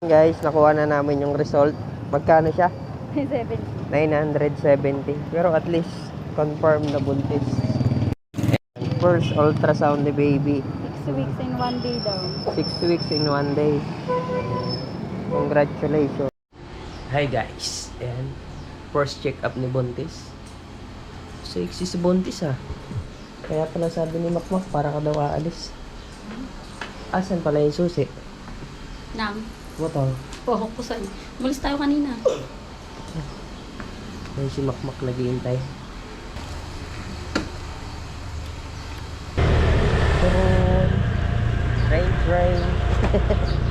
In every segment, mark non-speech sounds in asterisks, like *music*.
Guys, nakuha na namin yung result. Magkano siya? 70. 970. Pero at least, confirm na buntis. First ultrasound ni baby. 6 weeks in one day daw. 6 weeks in one day. Congratulations. Hi guys. Ayan. First check-up ni Buntis. Sexy si Buntis ah. Kaya pala sabi ni Makmak, para ka daw aalis. Asan pala yung susi? Nam. Butong. Oh, kusan. Mulis tayo kanina. Ayun si Makmak naghihintay. Train, train. *laughs*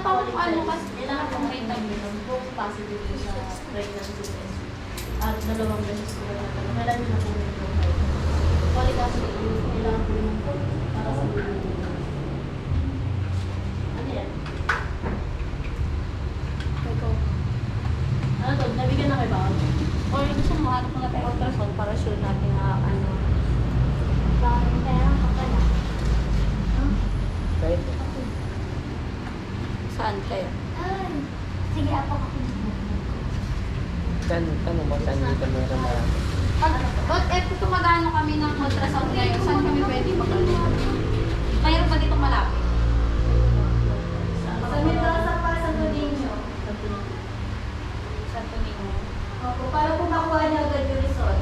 Wala pa akong ano kasi Kailangan pong kong vitamin. Kung positive po sa pregnancy test. At dalawang beses ko na natanong. Kailan na po yung Folic acid, kailangan po yung para sa baby. Ano yan? Ikaw. Ano to? Nabigyan na kayo ba? Or gusto mo hanap mga tayo ultrasound para sure natin na ano. Bakit kaya ka pala? Pwede. Saan kaya? Ay, sige, ako ako. Tan tanong mo saan dito meron marami. Pag, but if kung magano kami ng ultrasound ngayon, saan kami pwede mag-ano? Mayroon ba dito malapit? Sa Sa Mendoza pa sa Godinho. Sa Tumino. Opo, para po makuha niyo agad yung result.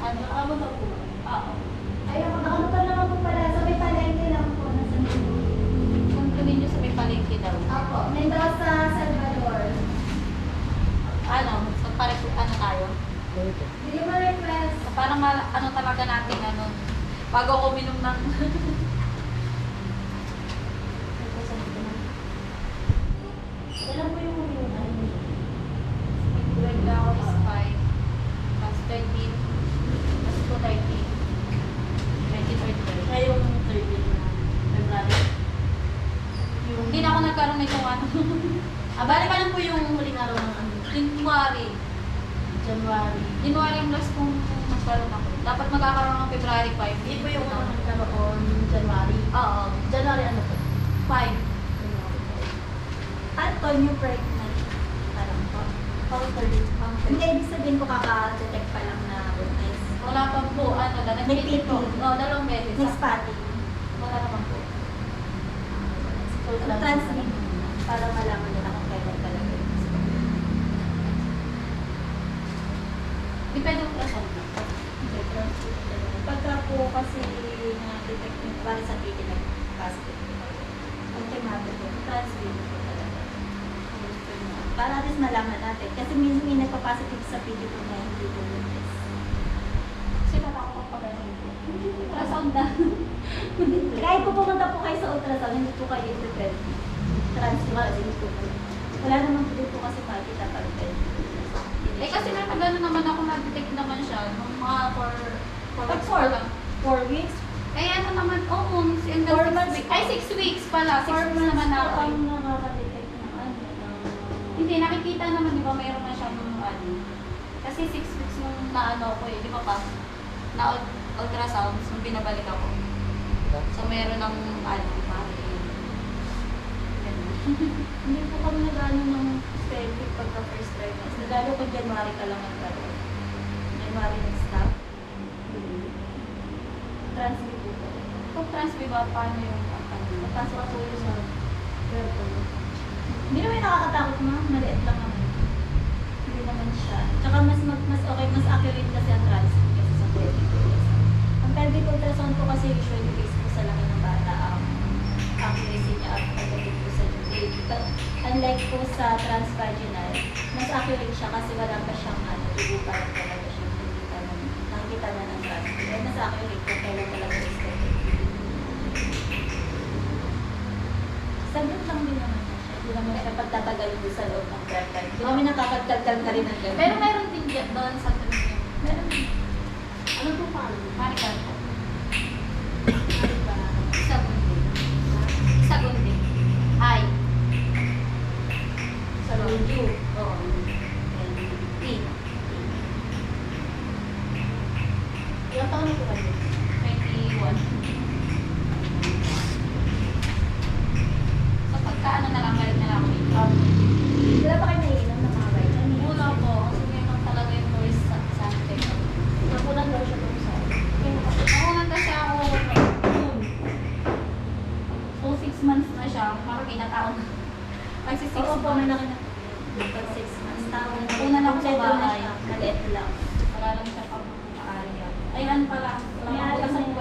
Ano? Amo na po. Oo. Ayun, nakamutan naman po pala. Sa may palengke lang po. Nasa Kung Tumino sa may palengke daw. Opo, Mendoza, Salvador. Ano? So pare ano tayo? Pwede. Hindi mo request. So, parang mal- ano talaga natin ano, bago ako uminom ng Kailan po yung huling ano? Grade ako is 5, plus 13, plus 2, 13, 20, 30. Ngayong 13 na February. Yung, Hindi na ako nagkaroon nitong ano, ah, bali pa lang po yung huling araw ng ano, January. January. January yung last kong nagkaroon ako. Dapat magkakaroon ng February 5. Hindi po yung ano nagkaroon January. Oo, January ano po? 5. Ano to, new pregnant? Parang pa. Pang 30. Hindi, ibig sabihin ko kaka-detect pa lang. May Nag-PT po. PT. Oo, dalawang beses. May spotting. Wala naman po. So, transmit para malaman nila kung kailan talaga yun. Depende po sa transmit. Pagka po kasi na-detect nyo, para sa PT nag-positive po. Ang chemate po, transmit po talaga. Para at least malaman natin. Kasi minsan may nagpa-positive sa PT po na hindi po buntis. Sila na ako pag ano po. Ultrasound na. Kahit po pumunta po kayo sa ultrasound, hindi po kayo independent. Transfer, hindi po po. Wala naman po din po kasi makikita pag Eh kasi may pag ano naman ako na-detect naman siya nung mga for for weeks four, lang. four weeks, Eh ano naman, oo, oh, end Four months weeks. po. Ay, six weeks pala. Six four weeks naman ako. ang nakaka-detect ng ano. Hindi, nakikita naman, di ba, mayroon na siyang ano. Kasi six weeks nung naano ko eh, di ba pa? Na ultrasound, nung binabalik ako. So meron ng ano, parang. Hindi po kami nag-ano ng pelvic pagka first trimester. Lalo kung January ka lang nagkaroon. January nag-stop. Transmit po po. Kung trans, di ba, paano yung? Napasok ako yun sa purple. Hindi naman nakakatakot ma, maliit lang naman. Hindi naman siya. Tsaka mas mag, mas okay, mas accurate kasi ang transmit kasi sa pelvic ultrasound. Ang pelvic po kasi usually based po sa laki ng bata ang accuracy niya at pagdating po sa due date. But unlike po sa transvaginal, mas accurate siya kasi wala pa siyang ano, dugo pa lang talaga siya. Nakikita na, nakikita na ng. Kaya mas accurate kung kailan talaga expected. Saglit lang din naman na siya. Hindi naman siya pagtatagalin doon sa loob ng time. Hindi namin nakakagdagdag na rin ng ganun. Pero mayroon din doon sa Trinity. meron. Ano po paano? Maricar po. Ano ba? Sa gundi. Sa gundi. Ay. Sa review. Oo. T. Ilang taon na po kayo? 21. So pagka ano na lang, galit na lang ako dito. Um, wala pa kayo naiinom ng mga vitamin? Wala po. Kasi ngayon talaga yung voice sa sa akin. Nakulang daw siya doon sa Nakunan kasi ako June. So, six months na siya. Parang kinataon na. Kasi six Oo po, may months. nakita. Pag six months, taon na. Una lang sa Kompleto na bahay. siya. Maliit lang. Wala lang siya pang area. Ayan pala. Na ng.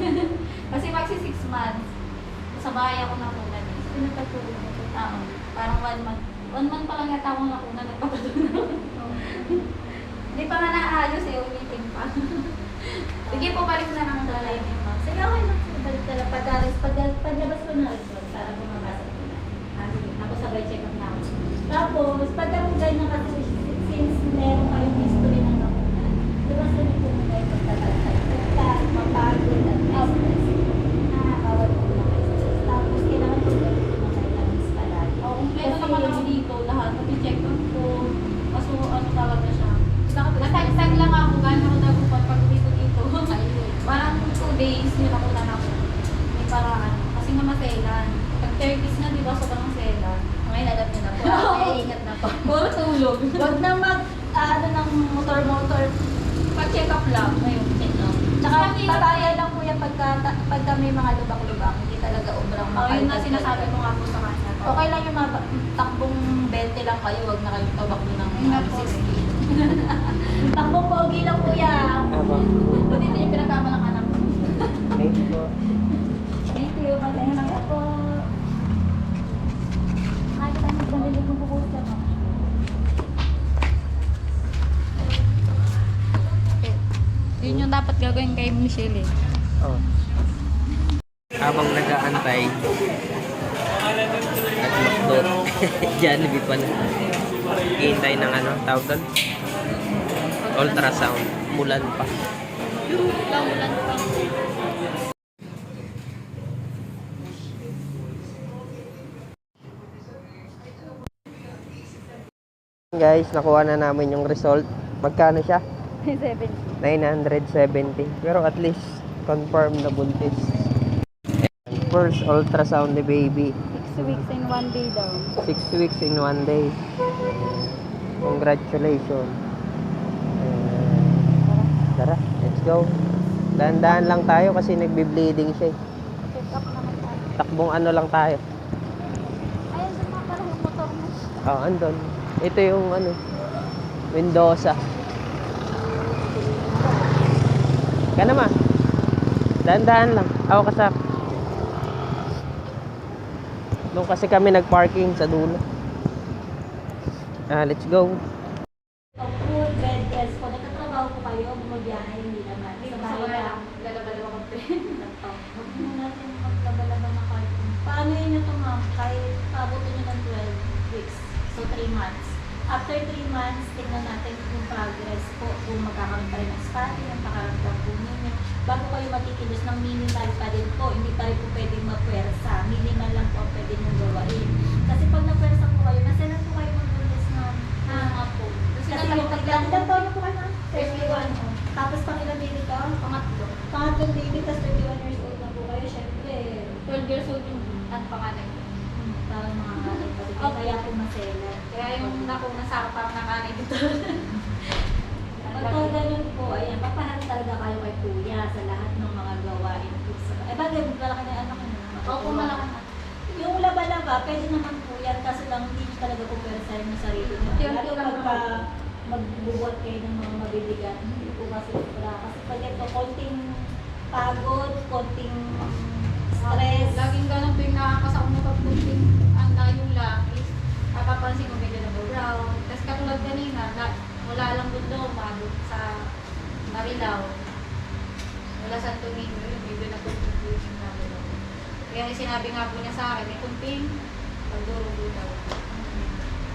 *laughs* Kasi magsi six months. Sa bahay ako nakunan eh. Pinagpatulog mo po. Oo. Parang one month. One month pa lang yata akong nakunan. Nagpapatunan *laughs* ako. Hindi pa nga naayos eh. Ulitin pa. *laughs* Sige po, balik na lang sa live. Sige, okay lang. Balik na lang. Pag-aris, pag- paglabas ko na result para bumabasa ko na. Ah. Ako sabay check up na ako. Tapos, pag ako ganyan kasi since meron kayong ng ko. Ano days yun ako na ako. May paraan. Kasi nga maselan. Pag 30s na, di ba, sobrang selan. Ngayon, alam na po. Ingat na po. Puro tulog. Huwag na mag, ah, ano ng motor-motor. Pag-check up lang. Ngayon, check up. Tsaka, Kasi patayan lang po yan pagka, ta- pagka may mga lubak-lubak. Hindi talaga obrang Oh, yun na sinasabi ko nga po sa kanya. Okay lang yung mga takbong 20 lang kayo, wag na kayong ng Ayun na ano, po. 60. *laughs* takbong pogi lang kuya. Aba. Buti din yung pinagkama ng anak ko. Thank you po. Thank you. Magandang niyo ba nila kung bubuhos ka no? Yun yung dapat gagawin kay Michelle eh. Oh. Habang nag-aantay, nagmakdot. Jollibee pala. Hihintay ng ano, tawag doon? Ultrasound. Mulan pa. Laulan pa. Guys, nakuha na namin yung result. Magkano siya? 70. 970. Pero at least, confirm na buntis. First ultrasound ni baby. 6 weeks in one day daw. Six weeks in one day. Congratulations. Ayan. Tara, let's go. Dahan-dahan lang tayo kasi nagbe-bleeding siya. eh. Takbong ano lang tayo. Ayun, sa mga parang motor mo. Oh, andun. Ito yung ano, Mendoza. Ka naman. Dahan-dahan lang. Ako kasap. Doon kasi kami nag-parking sa dulo. Ah, let's go. Of food, bed rest po. Nagtatrabaho po kayo, bumabiyahe, hindi naman. Hindi Sa ko sa bahay wala. lang. Lalaba-laba ko pa. Huwag muna natin maglaba-laba na cartoon. Paano yun ito ma'am? Kahit abutin nyo ng 12 weeks. So 3 months. After 3 months, tingnan natin yung progress po. Kung magkakaroon pa rin ng spotting, yung pakaramdam po ninyo. Bago kayo matikilos ng minimal pa rin po, hindi pa rin po pwedeng mapwersa. Minimal lang po ang pwede nyo gawain. Kasi pag napwersa po kayo, nasa po kayo mag-release na Ah, nga po. Kasi kasi nakalipad yung lang ilang po. ilang taon na po kayo na? 31. 31. oh. Tapos pang ilang baby ka? Pangatlo. Pangatlong baby, tapos 31 years old na po kayo. Siyempre, 12 years old yung at panganay. hmm, parang mga kanay pa rin. Okay. Kaya po masela. Kaya yung naku, nasakap parang nakanay dito. Pagka ganun po, ayan, papahan talaga kayo kay kuya sa lahat ng mga gawain po sa... Eh, bagay, malaki na yung anak niyo. Opo, malaki na. Yung laba-laba, pwede naman po yan, kasi lang hindi nyo talaga po pwersahin yung sarili nyo. Yun, Lalo yun lang pagka magbubuhat kayo ng mga mabibigat, hindi po kasi sobra. Kasi pag ito, konting pagod, konting stress. Laging ganun tuwing nakakasama mo pag bunting ang yung lapis. Napapansin ko medyo nag-brown. Tapos katulad kanina, na, wala lang gundo, umabot sa Marilaw. Wala sa Domingo, yun, medyo nag-contribution yung Marilaw. Yung sinabi nga po niya sa akin, may kunting pagdurugo daw.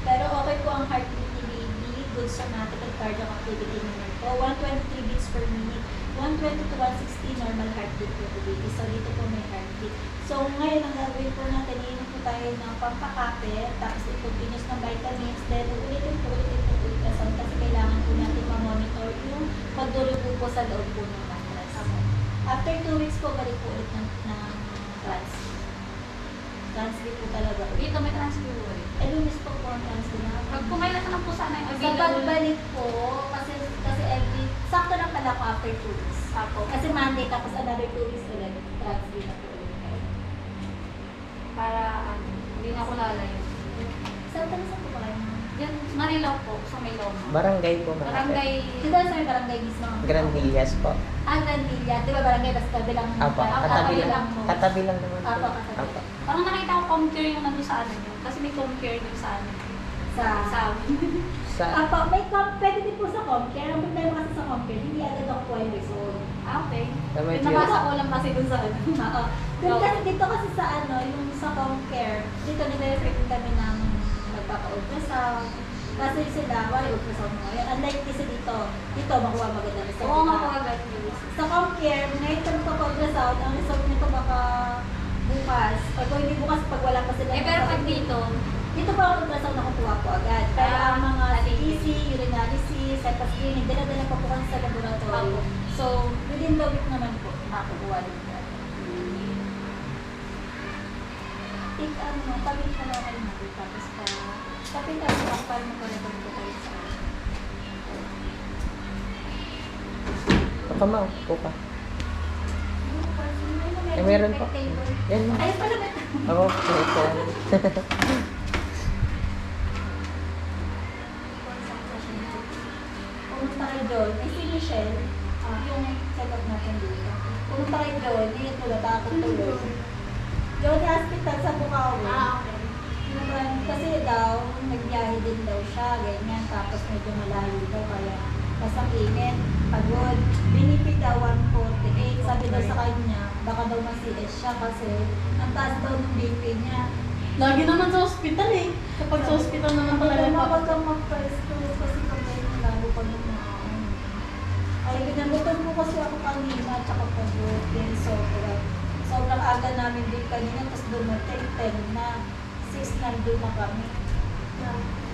Pero okay po ang heartbeat ni baby, good somatic and cardiac activity naman po. 123 beats per minute. 120 to 160 normal heartbeat po ni baby. So dito po may heartbeat. So ngayon ang gagawin po natin, iinom po tayo ng pampakapit, tapos i-continuous ng vitamins, then ulitin po ulitin po ultrasound kasi kailangan po natin ma-monitor yung pagdurugo po sa loob po ng mattress. After 2 weeks po, balik po ulit ng, ng trans. Transfer po talaga. Dito may transfer eh. Eh, lumis po po ang na. Pag kumailan ka lang po sana yung Sa pagbalik po, kasi kasi every, sakto lang pala ako after 2 weeks. Apo. Kasi Monday, tapos another 2 weeks ulit, transfer na po ulit. Para ano, hindi na ako lalayo. Saan ka sa po kayo? Yan, Marilaw po, sa may Loma. Barangay po. malapit. Barangay, Sino sa barangay mismo? Grand Villas po. Ah, Grand Villa. Di ba barangay, basta kabilang Apo, ah, katabi lang. mo. Katabi lang naman po. Apo, katabi. Apo. Parang nakita ko comcare yung nandun sa ano nyo. Kasi may comcare din sa ano. Sa, Sa amin. Sa, Apo, may com, pwede din po sa Comcare. Ang problema kasi sa Comcare, hindi agad ako 12 years old. ah, okay. Sa may Yung nabasa ko lang kasi dun sa ano. *laughs* Oo. Oo. kasi dito kasi sa ano, yung sa home care, dito nire-refer din kami ng magpapa-ultrasound. Kasi sila, wala ultrasound mo. Unlike kasi dito, dito makuha maganda result. Oo agad yun. Sa home care, ngayon ka magpapa-ultrasound, ang result nito baka bukas. O kung hindi bukas, pag wala pa sila. Eh, pero pag dito, Dito pa ang ultrasound nakukuha po agad. Pero Ah, ang mga. CTC, urinalysis, cytoscreening, screening, dinadala pa po sa laboratory. Opo. So, within the week naman po, makukuha din po. Take ano, pabit ka lang kayo natin, tapos pa, tapos ka lang para magkaroon po kayo sa Baka ma, po ka. Eh, meron po. Yan ma. Ayun pala ba? Ako, ito. Pumunta kayo doon. Eh, si Michelle, ah, yung check-up natin dito. Pumunta kayo doon, tulad, ako tulad. Doon hospital sa Bukawi. ah, okay. Kasi daw, nagbiyahe din daw siya, ganyan, tapos medyo malayo daw, kaya kasakingin, pagod. Binipid daw 148, sabi daw sa kanya, baka daw ma-CS siya kasi ang taas daw ng BP niya. Lagi naman sa ospital eh. Kapag sa ospital naman talaga mawag pa. kang mag-first dose kasi pag ganyan, lalo pag nagmahal. Ay, ginagutan mo kasi ako kanina, tsaka pagod din, sobrang. Sobrang aga namin din kanina, tapos dumating, 10 na, 6 nandun na kami. Four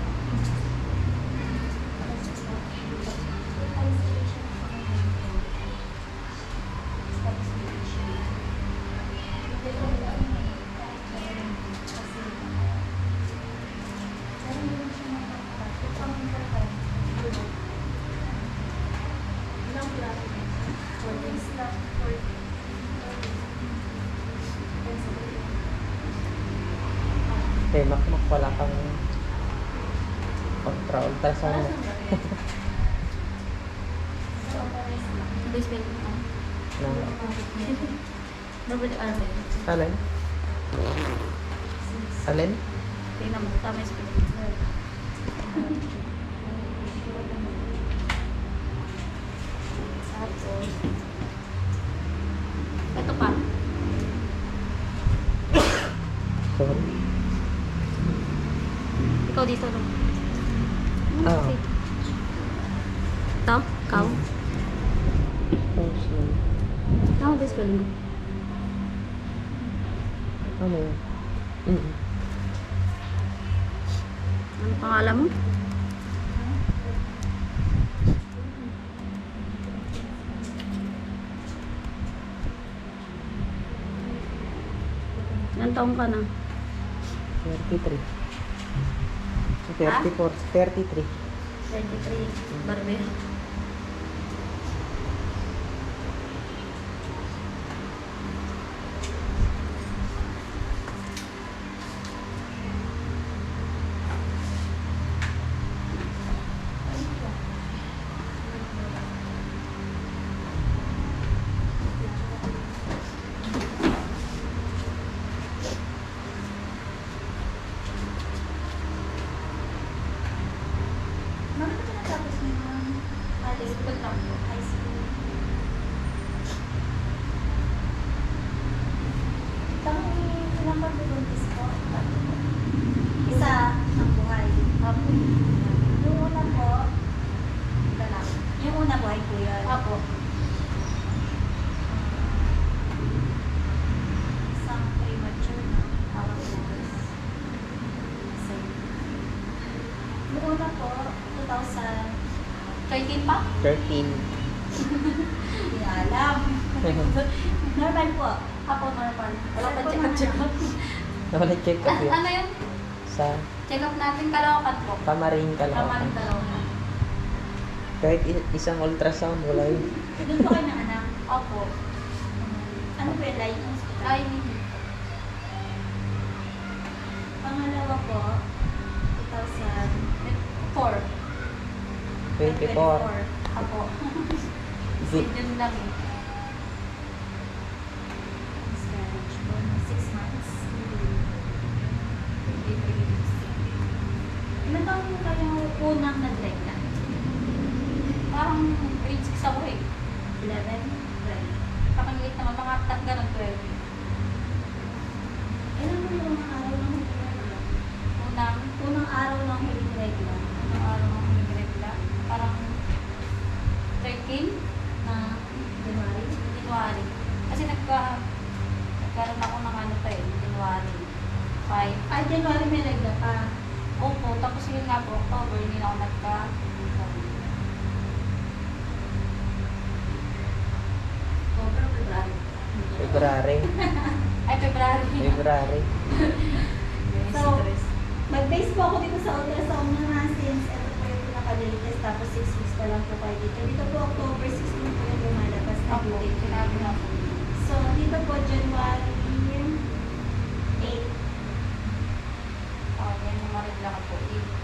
Please wait mo. Na, Double R ba yun? alin? Alin? Tingnan mo, tama yung spelling. Tapos, ito pa. Sorry. Ikaw dito, no? Ah. Ito? Ikaw? Tapos yun. Tama ba yung spelling? Ano yun? Mm Ano pangalan mo? Ilan taong ka na? 34. 33. 23. Barbe. Bakit ka natapos mo yung high school lang po? High school. Kami ilang pagbubuntis po? Tatlo po. Isa ang buhay. Apo. Yung una po, lalaki. Yung una buhay po yun. Apo. Isang premature na. Apo. Isa yun. Yung una po, 2000, 13 pa? 13. *laughs* hindi alam. *laughs* Normal po. Ako normal. Wala pa check up check up. Nawala check up yun. Ano yun? Sa Check up natin kalawakan po. Pamaring ka lang. Tama rin kalawakan. Kahit isang ultrasound, wala yun. *laughs* Doon po kayo ng anak. Opo. Ano po yung line hospital? Ay, Pangalawa po, 2004. 24. Ako. Good. Yun lang eh. Miscarriage po, 6 months. Ilan taon po kayo unang nag-regla? Parang grade 6 ako eh. 11? 12. Pakaliit naman, tat ganun 12. Ilan mo yung unang araw ng huling regla? Unang, Unang araw ng huling regla unang araw ng huling regla. Parang 13 na January? January. Kasi nagka, nagkaroon ako ng ano pa eh, January 5. Ay, January may regla pa. Opo, tapos yun nga po, October, hindi na ako nagka, October, February. February. ay February. So, Mag-base po ako dito sa ultrasound na na since ito po yung pinaka-latest tapos 6 weeks pa lang po kayo dito. Dito po October 16 po yung lumalabas na date. sinabi na po. So, dito po January 8. Oh, yan yung marigla ko po, 8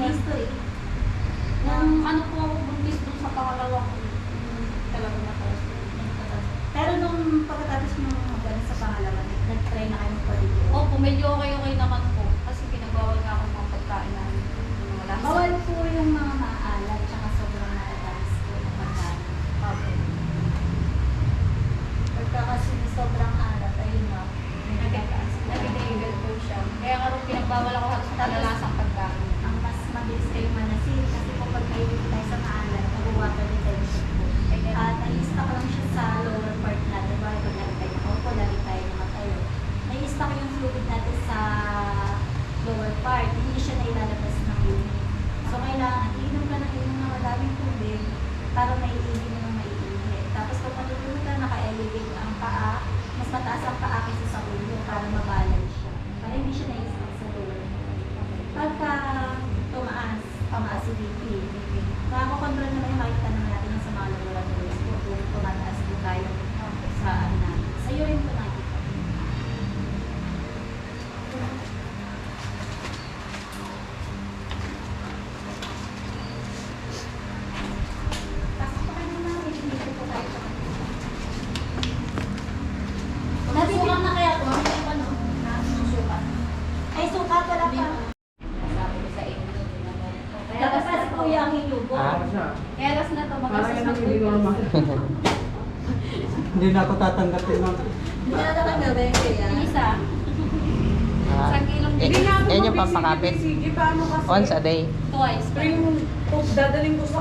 history. Nung ano po ako buntis dun sa pangalawa ko. Talaga na. Pero nung pagkatapos mo magano sa pangalawa, nag-try na kayo magpalito. Opo, medyo okay-okay naman po. Kasi pinagbawal nga ako ng pagkain na yung wala sa- Bawal po yung mga maalat, tsaka sobrang mataas po ng pagkain. Opo. Pagka kasi sobrang alat, ayun na, may nagkataas. Nag-enable po siya. Kaya nga rin pinagbawal ako halos sa kalalasang pagkain. Ang mas mabilis kayo manasin kasi kung pag may tayo sa maalat, nag-water retention po. Kaya At nai-stuck lang siya sa lower part natin. Baka pag lagi tayo nakaupo, lagi tayo nakatayo. Nai-stuck yung fluid natin sa lower siya nailalabas ng unit. So, kailangan inom ka ng inom ng madaming tubig para maiihi mo ng maiihi. Tapos pag matutulog ka, naka-elevate ang paa. Mas mataas ang paa kaysa sa ulo para mabalance siya. Para hindi siya nai-stuck sa lower. Pagka tumaas, tumaas si BP, Makakontrol naman yung makikita naman natin sa mga laboratories kung tumataas po tayo sa ano. Sa urine ang hilugo. Ah. Kaya tas na to. Na ang po. hindi normal. Hindi na ako tatanggapin ma'am. Hindi na natanggapin kaya. Yung isa. Ah, Isang kilong eh, Hindi nga ako yan yung mabisigi, pampakapit. bisigi. Paano kasi? Once a day. Twice. Tuwing kung dadaling ko sa...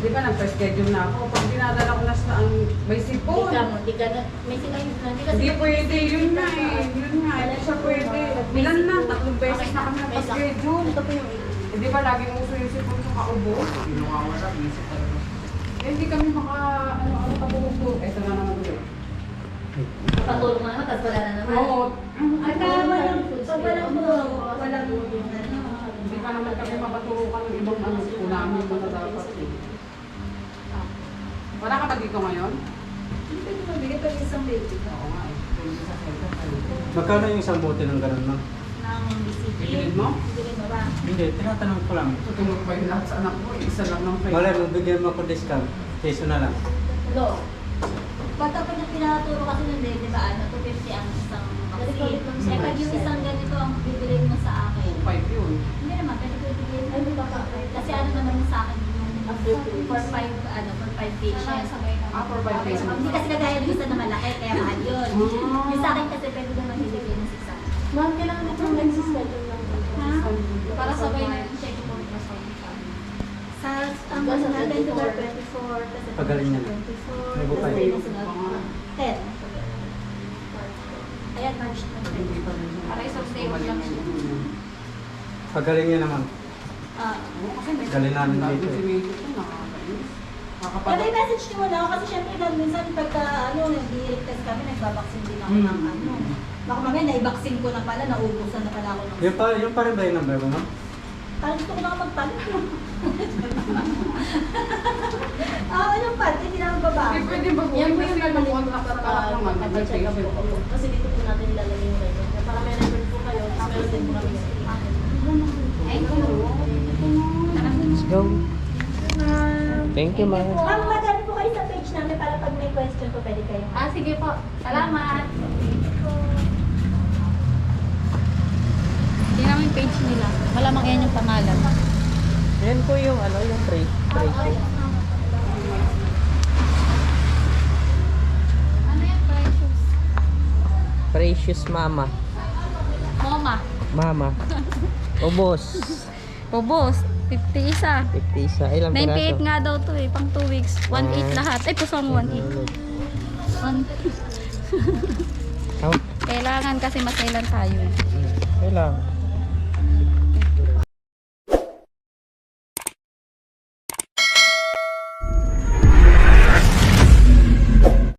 Di ba nagpa-schedule na ako? Pag dinadala ko na sa ang may sipon. di ka na, may sila yung hindi Hindi pwede, yun nga eh. Yun nga, hindi siya pwede. Ilan na, tatlong beses na kami nagpa-schedule. Ito po yung Eh, di ba laging uso yung sipon sa kaubo? Eh, hindi kami maka, ano, ano, tabugo. Ito na naman ulit. Patulong naman, tapos wala na naman. Oo. At walang, pag walang bulo, walang bulo. Hindi pa naman kami mapaturukan ng ibang ano, unamin mo na dapat eh. Wala ka ba dito ngayon? Hindi pwede mabigay pa isang baby Oo nga eh. Magkano yung isang bote ng ganun ma'am? Ng BCG. Bibilin mo? Mo ba? Hindi, tinatanong ko lang. Tutulog pa yung lahat sa anak eh. Isa lang ng five. Wala, mabigyan mo ako discount. Peso na lang. Lo. Pag ako na pinaturo kasi nun eh, di ba, ano, 250 ang isang vaccine. Eh, pag yung isang ganito ang bibilin mo sa akin, Five yun. hindi naman, pwede ko ibigay. Ay, di ba pa? Kasi ano naman yung sa akin, yung for five, ano, for five patients. Sabay na. Ah, for five days. Hindi kasi kagaya ng isa na malaki, kaya mahal yun. Ah. Yung sa akin kasi pwede naman. Ma'am, kailangan mo kung nagsischedule ng Ha? Para sabay na yung check po na sa Sa ang ano natin, December 24, kasi Pagaling niya na. 24, May bukay. kasi nasunod. 10. Ayan, March 20. Hindi pa rin. Para isang stable lang siya. Pagaling niya naman. Ah. Kasi may Galing namin dito eh. Pero Nakakapag- may message niyo wala ako kasi syempre lang minsan pagka ano, nag-direct test kami, nagbabaksin din ako Hmm. ng ano. Baka mamaya naibaksin ko na pala, naubusan na pala ako ng Yung pa, yung pa rin ba yung number mo ma'am? Parang gusto ko na magpalit. *laughs* Ah, yung pad, hindi na magbabago. Hindi pwede ba Yan po Kasi yung babalik kontak sa kapag parang naman. magpa-check up po. Opo. Kasi dito po natin ilalagay yung record. Kaya para may record po kayo, tapos meron din po kami Thank you. Let's go. Thank you, ma'am. Ma'am, magano po kayo sa page namin para pag may question po, pwede kayo. Ah, sige po. Salamat. Hindi namin page nila. Malamang yan yung pangalan. Yan po yung ano, yung pre. pre. Ano yan? Precious. Precious mama. Mama. Mama. *laughs* Ubos. Ubos. 50 isa. 50 isa. Ilang 98 piraso? nga daw to eh. Pang 2 weeks. 1.8 Ah. lahat. Ay, pusong 1.8. One- Oh, *laughs* Kailangan kasi masailan tayo. eh. kailang.